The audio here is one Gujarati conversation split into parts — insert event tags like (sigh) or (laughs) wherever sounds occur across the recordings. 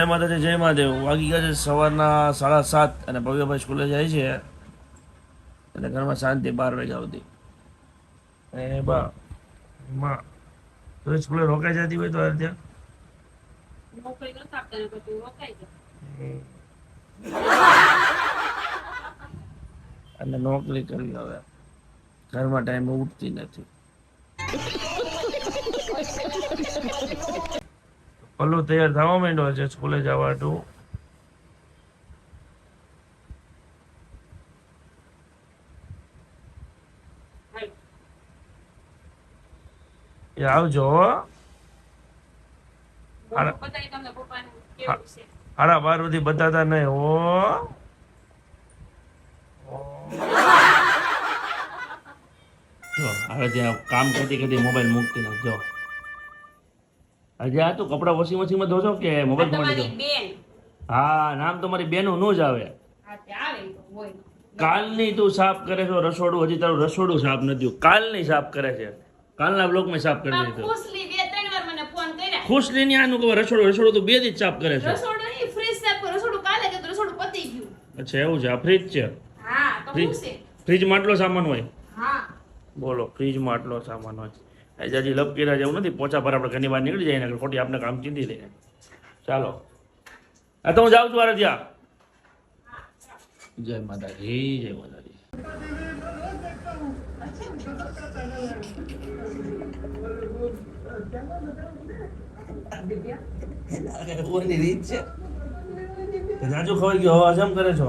જય માતાજી જય મહાદેવ. વાગી ગયા છે સવારના સાડા સાત અને ભવ્યભાઈ સ્કૂલે જાય છે અને ઘરમાં શાંતિ બાર વાગ્યા સુધી એ બા માં તો સ્કૂલે રોકાઈ જતી હોય તો આ ત્યાં? અને નોકરી કરવી હવે. ઘરમાં ટાઈમે ઉઠતી નથી. પલ્લુ તૈયાર થવા માંડ્યો છે સ્કૂલે જવા તું. એ આવજો હો. બોલો, બધાય તમને પપ્પાનું કેવું છે? હાડા બાર સુધી બતાતા નહીં હો. જો હવે કામ કરતી કરતી મોબાઈલ મૂકતી નથી જો. હજી આ તું કપડા વોશિંગ મશીનમાં ધોશો કે મોબાઈલમાં તમારી હા નામ તમારી બેનું નું જ આવે. તે તો કાલની તું સાફ કરે છો રસોડું? હજી તારું રસોડું સાફ નથી કાલની સાફ કરે છે. કાલના બ્લોકમાં સાફ કરી દીધો ખુશલી ફોનની આનું કહો રસોડું રસોડું તો બે દી જ સાફ કરે છે. અચ્છા એવું છે. આ ફ્રીજ છે? તો ફ્રીજ ફ્રીજમાં આટલો સામાન હોય? બોલો ફ્રીજમાં આટલો સામાન હોય. જાજી લપ કર્યા જેવું નથી પોચા પર આપણે ઘણી બહાર નીકળી જાય ને ખોટી આપણે કામ ચીંધી લે ચાલો. હા તો હું જાઉં છું મારે ત્યાં જય માતાજી જય માતાજી. રાજુ ખવાઈ ગયો હવે હજમ કરે છો?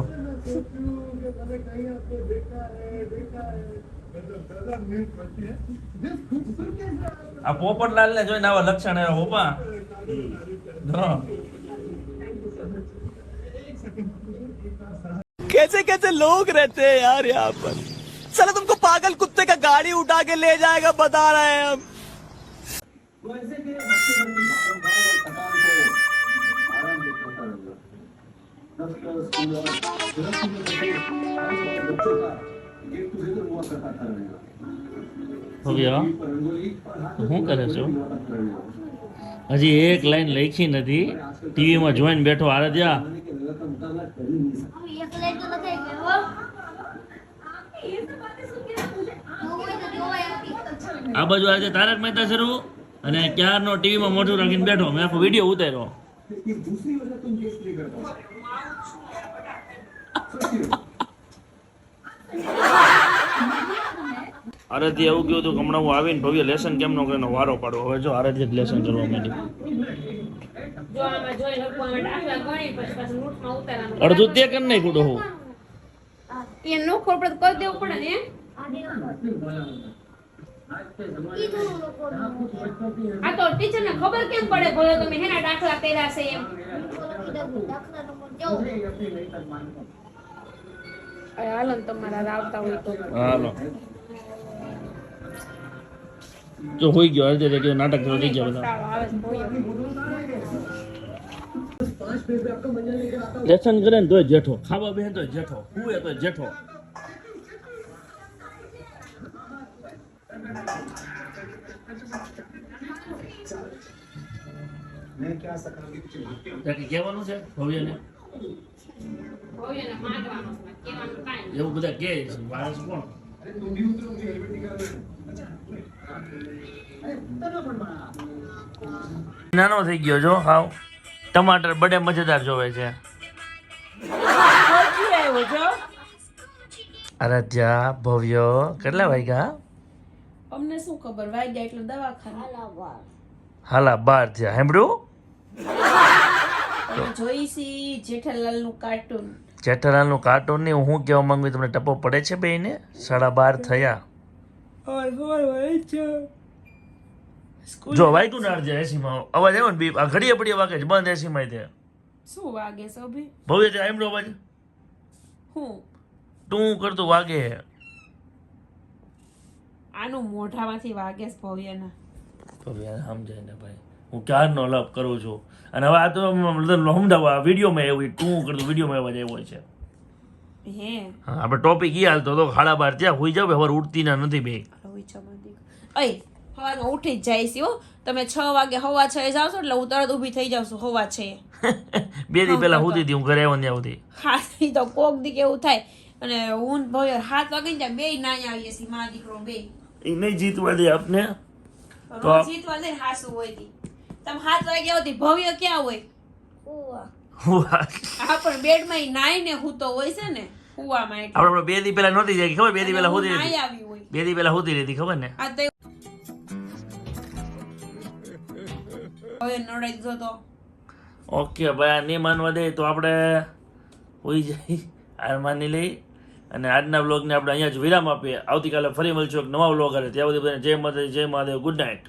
આ પોપટલાલ ને જોઈને આવા લક્ષણ આવ્યા હોપા જો कैसे कैसे लोग रहते हैं यार यहाँ पर चलो तुमको पागल कुत्ते का गाड़ी उठा के ले जाएगा बता रहे हैं हम ભવ્ય શું કરે છો હજી એક લાઈન લખી નથી. ટીવીમાં જોઈને બેઠો આરાધ્યા. આ બાજુ આજે તારક મહેતા શરૂ અને ક્યારનો ટીવીમાં મોઢું રાખીને બેઠો. મેં આખો વીડિયો ઉતાર્યો. આરતી એવું કહ્યું હતું કે હમણાં હું આવીને ભવ્ય લેસન કેમ નો કરીને વારો પાડો હવે જો આરતી જ લેસન કરવા માંડી. જો આમાં જોઈ લખવા માટે આટલા ગણી પછી પાછું નોટમાં ઉતારવાનું. અડધું તે કરી નહીં તો હું? એ નો ખબર પડે તો કરી દેવું પડે ને આ તો ટીચર ને ખબર કેમ પડે? ભલે તમે હેના દાખલા કર્યા છે એમ. દાખલા નંબર હાલો ને તમારા આવતા હોય તો. હાલો. જો હોઈ ગયો અડધે તે નાટક થઈ ગયા બધા. લેસન કરે ને તોય જેઠો. ખાવા બેન તોય જેઠો. હુએ તોય જેઠો. કહેવાનું છે? ભવ્યને? એવું બધા કહે છે વારસ કોણ? નાનો થઈ ગયો જો હાવ. ટમાટર બડે મજેદાર જોવે છે. આરાધ્યા ભવ્ય. કેટલા વાગ્યા? અમને શું ખબર? વાગ્યા એટલે દવાખાના. હાલા બાર થયા. હેમડું? જોઈશી જેઠાલાલનું કાર્ટૂન. જેઠાલાલનું કાર્ટૂનની હું કહેવા માંગુ તમને ટપો પડે છે બેને સાડા બાર થયા. જો. વાગ્યું ને અડધે એસીમાં. અવાજ આવ્યો ને બી? આ ઘડીએ પડીએ વાગે છે બંધ એસીમાં તે શું વાગે સોભી ભવ્ય છે આમડો અવાજ. હું? તું કરતું વાગે? આનું મોઢામાંથી વાગે ભવ્યના. ભવ્ય સમજાય ને ભાઈ. હું ક્યારનો લપ કરું છું? અને હવે આ તો સમજાવવા વિડીયોમાં એવું તું કરતું વિડીયોમાં અવાજ આવ્યો છે. હે? હા આપણે ટોપિક ઈ હાલતો તો ખાડા બાર ત્યાં હોઈ જાવ હવે ઉડતી ના નથી બે. સવારમાં ઉઠી જ જાય છે હો. તમે છ વાગે હવા છ એ જાવ છો એટલે હું તરત ઊભી થઈ જાઉં છું હવા છે (laughs) બે દી પહેલા હું દીધી હું. ઘરે આવ્યો ને ત્યાં સુધી હા તો કોક દી કેવું થાય. અને હું ભાઈ હાથ વાગી ને બે ના આવીએ છીએ મા દીકરો બે એ નહીં જીતવા દે આપને. તો જીતવા દે હાસુ હોય તી. તમે સાત વાગ્યા સુધી ભવ્ય ક્યાં હોય. વાહ. આ પણ બેડમાં નાઈ ને હું તો હોય છે ને કુવામાં એટલે. આપણે બે દી પહેલા નહોતી જાય ખબર? બે દી પહેલા હું હોતી નાઈ હતી આવી બે દી પહેલા હોતી રહેતી ખબર ને? આ તો હવે નડાઈ દીધો તો. ઓકે ભાઈ આ નહીં માનવા દે તો આપણે હોઈ જાય હાર માની લઈ. અને આજના બ્લોગને આપણે અહીંયા જ વિરામ આપીએ. આવતીકાલે ફરી મળશું એક નવા બ્લોગ હારે ત્યાં બધી જય માતા જય મહાદેવ ગુડ નાઇટ.